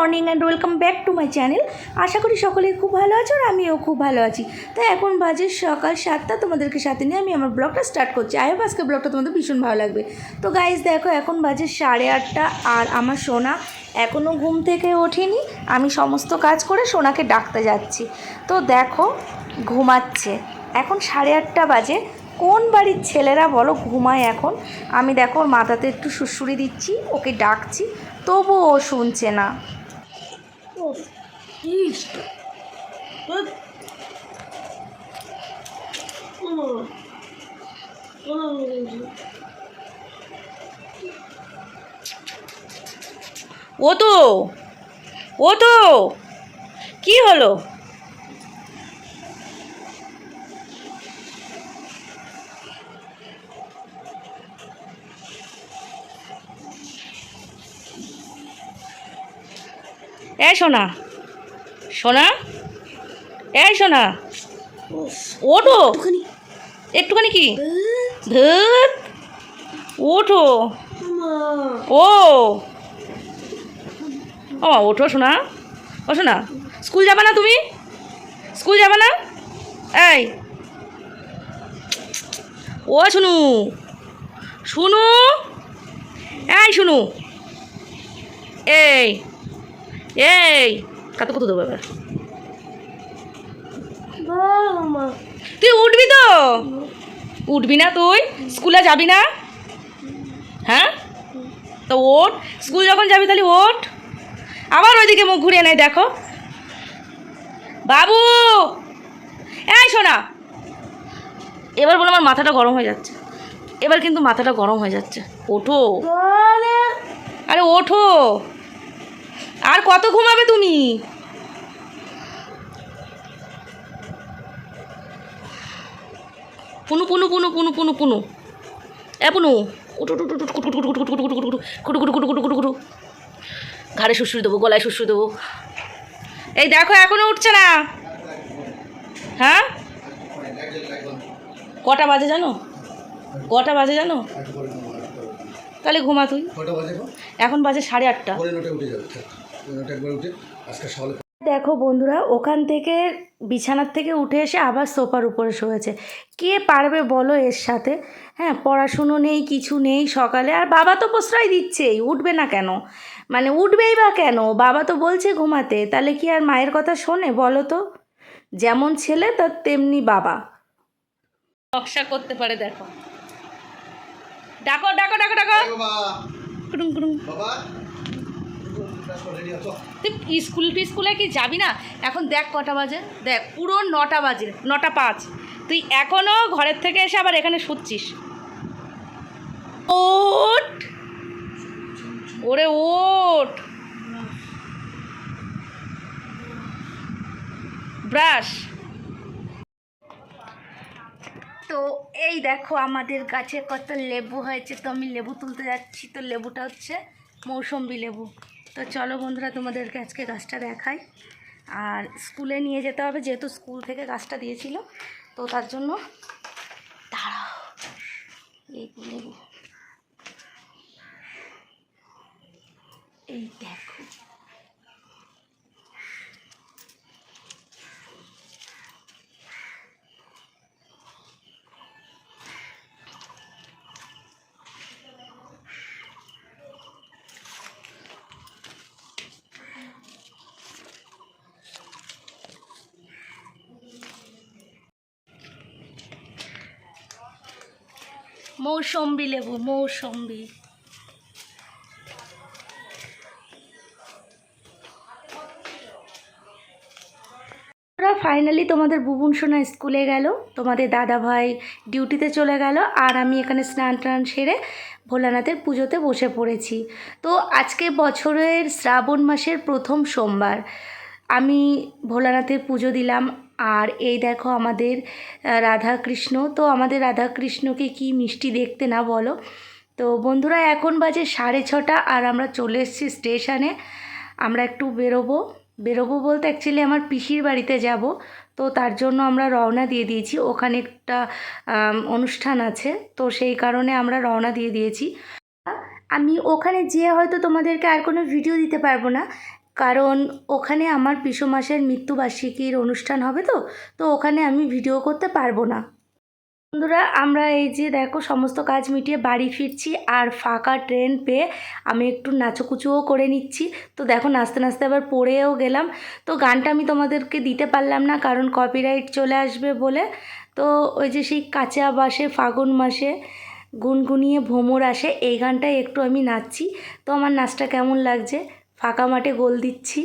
Morning and welcome back to my channel আশা করি সকলেই খুব ভালো আছো আর আমিও খুব ভালো আছি। তো এখন বাজে সকাল সাতটা, তোমাদেরকে সাথে নিয়ে আমি আমার ব্লগটা স্টার্ট করছি। আই হোপ আজকে ব্লগটা তোমাদের ভীষণ ভালো লাগবে। তো গাইজ দেখো, এখন বাজে সাড়ে আটটা আর আমার সোনা এখনও ঘুম থেকে ওঠেনি। আমি সমস্ত কাজ করে সোনাকে ডাকতে যাচ্ছি। তো দেখো, ঘুমাচ্ছে। এখন সাড়ে আটটা বাজে। কোন বাড়ির ছেলেরা বলো ঘুমায় এখন? আমি দেখো, ওর মাথাতে একটু সুড়সুড়ি দিচ্ছি, ওকে ডাকছি। তবুও ও শুনছে না। ও তো ও তো কি হলো? এ সোনা সোনা এই সোনা ওঠো। একটুখানি কি? ধুত ওঠো। ও। ও ওঠো শোনা ও শোনা স্কুল যাবে না তুমি? স্কুল যাবে না? এই। ও শুনু শুনু এই শুনু এই। এই। কত কত দেবো এবার। তুই উঠবি তো? উঠবি না তুই? স্কুলে যাবি না? হ্যাঁ? তো ওঠ। স্কুল যখন যাবি তাহলে ওঠ। আবার ওইদিকে মুখ ঘুরিয়ে নেয় দেখো বাবু এই শোনা এবার বলে আমার মাথাটা গরম হয়ে যাচ্ছে এবার কিন্তু মাথাটা গরম হয়ে যাচ্ছে ওঠো আরে ওঠো আর কত ঘুমাবে তুমি পুনু পুনু পুনু পুনু পুনু পুনু এ পুনু উঠু উঠু উঠু কুটু কুটু কুটু কুটু কুটু কুটু কুটু কুটু কুটু কুটু কুটু কুটু ঘাড়ে শুশুরি দেবো গলায় শুশুরি দেবো। এই দেখো এখনও উঠছে না। হ্যাঁ? কটা বাজে জানো? কটা বাজে জানো? তাহলে ঘুমা তুই? এখন বাজে সাড়ে আটটা। দেখো বন্ধুরা ওখান থেকে বিছানার থেকে উঠে এসে আবার সোফার উপরে শুয়েছে। কে পারবে বলো এর সাথে? হ্যাঁ পড়াশুনো নেই কিছু নেই সকালে। আর বাবা তো প্রশ্রয় দিচ্ছেই উঠবে না কেন? মানে উঠবেই বা কেন? বাবা তো বলছে ঘুমাতে তাহলে কি আর মায়ের কথা শোনে বলো তো? যেমন ছেলে তার তেমনি বাবা। নকশা করতে পারে দেখো। ডাকো ডাকো ডাকো ডাকো। বাবা। কুটুম কুটুম বাবা। রেডি আছো তুই স্কুল স্কুলে কি যাবি না? এখন দেখ কটা বাজে। দেখ, পুরো নটা বাজে, নটা পাঁচ। তুই এখনও ঘরের থেকে এসে আবার এখানে শুচ্ছিস। ওট! ওরে ওট! ব্রাশ! তো এই দেখো আমাদের গাছে কত লেবু হয়েছে। তো আমি লেবু তুলতে যাচ্ছি। তো লেবুটা হচ্ছে মৌসম্বি লেবু। তো চলো বন্ধুরা, তোমাদেরকে আজকে গাছটা দেখাই। আর স্কুলে নিয়ে যেতে হবে, যেহেতু স্কুল থেকে গাছটা দিয়েছিল, তো তার জন্য দাঁড়াও। এই এই দেখো। মৌসম্বি লেবু, মৌসম্বি। ফাইনালি তোমাদের বুবুন সোনা স্কুলে গেল, তোমাদের দাদা ভাই ডিউটিতে চলে গেল, আর আমি এখানে স্নান টান সেরে ভোলানাথের পুজোতে বসে পড়েছি। তো আজকে বছরের শ্রাবণ মাসের প্রথম সোমবার, আমি ভোলানাথের পুজো দিলাম আর এই দেখো আমাদের আহ, রাধাকৃষ্ণ। তো আমাদের রাধাকৃষ্ণকে কি মিষ্টি দেখতে না বলো? তো বন্ধুরা এখন বাজে সাড়ে ছটা আর আমরা চলে এসেছি স্টেশনে। আমরা একটু বেরোবো। বেরোবো বলতে অ্যাকচুয়ালি আমার পিসির বাড়িতে যাব। তো তার জন্য আমরা রওনা দিয়ে দিয়েছি। ওখানে একটা অনুষ্ঠান আছে। তো সেই কারণে আমরা রওনা দিয়ে দিয়েছি। আমি ওখানে যেয়ে হয়তো তোমাদেরকে আর কোনো ভিডিও দিতে পারব না। কারণ ওখানে আমার পিসো মাসের মৃত্যুবার্ষিকীর অনুষ্ঠান হবে তো তো ওখানে আমি ভিডিও করতে পারব না। বন্ধুরা, আমরা এই যে দেখো সমস্ত কাজ মিটিয়ে বাড়ি ফিরছি আর ফাঁকা ট্রেন পেয়ে আমি একটু নাচোকুচুও করে নিচ্ছি। তো দেখো নাচতে নাচতে আবার পড়েও গেলাম। তো গানটা আমি তোমাদেরকে দিতে পারলাম না কারণ কপিরাইট চলে আসবে বলে। তো ওই যে সেই কাঁচা বাসে ফাগুন মাসে গুনগুনিয়ে ভ্রমর আসে, এই গানটাই একটু আমি নাচছি। তো আমার নাচটা কেমন লাগছে? ফাঁকা মাঠে গোল দিচ্ছি।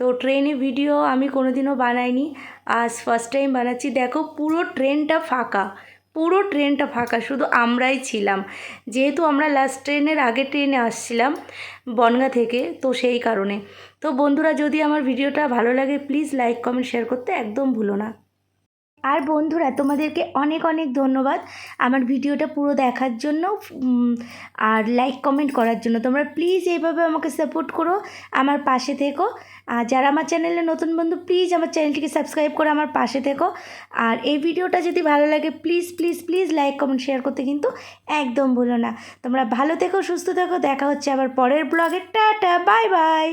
তো ট্রেনে ভিডিও আমি কোনোদিনও বানাইনি। আজ ফার্স্ট টাইম বানাচ্ছি। দেখো, পুরো ট্রেনটা ফাঁকা। পুরো ট্রেনটা ফাঁকা। শুধু আমরাই ছিলাম। যেহেতু আমরা লাস্ট ট্রেনের আগে ট্রেনে আসছিলাম বনগা থেকে, তো সেই কারণে। তো বন্ধুরা, যদি আমার ভিডিওটা ভালো লাগে প্লিজ লাইক কমেন্ট শেয়ার করতে একদম ভুলো না। আর বন্ধুরা, তোমাদেরকে অনেক অনেক ধন্যবাদ আমার ভিডিওটা পুরো দেখার জন্য আর লাইক কমেন্ট করার জন্য। তোমরা প্লিজ এইভাবে আমাকে সাপোর্ট করো, আমার পাশে থেকো। আর যারা আমার চ্যানেলে নতুন বন্ধু প্লিজ আমার চ্যানেলটিকে সাবস্ক্রাইব করে আমার পাশে থেকো। আর এই ভিডিওটা যদি ভালো লাগে please please please like comment share করতে কিন্তু একদম ভুলো না। তোমরা ভালো থেকো, সুস্থ থেকো, দেখা হচ্ছে আবার পরের ব্লগে টাটা বাই বাই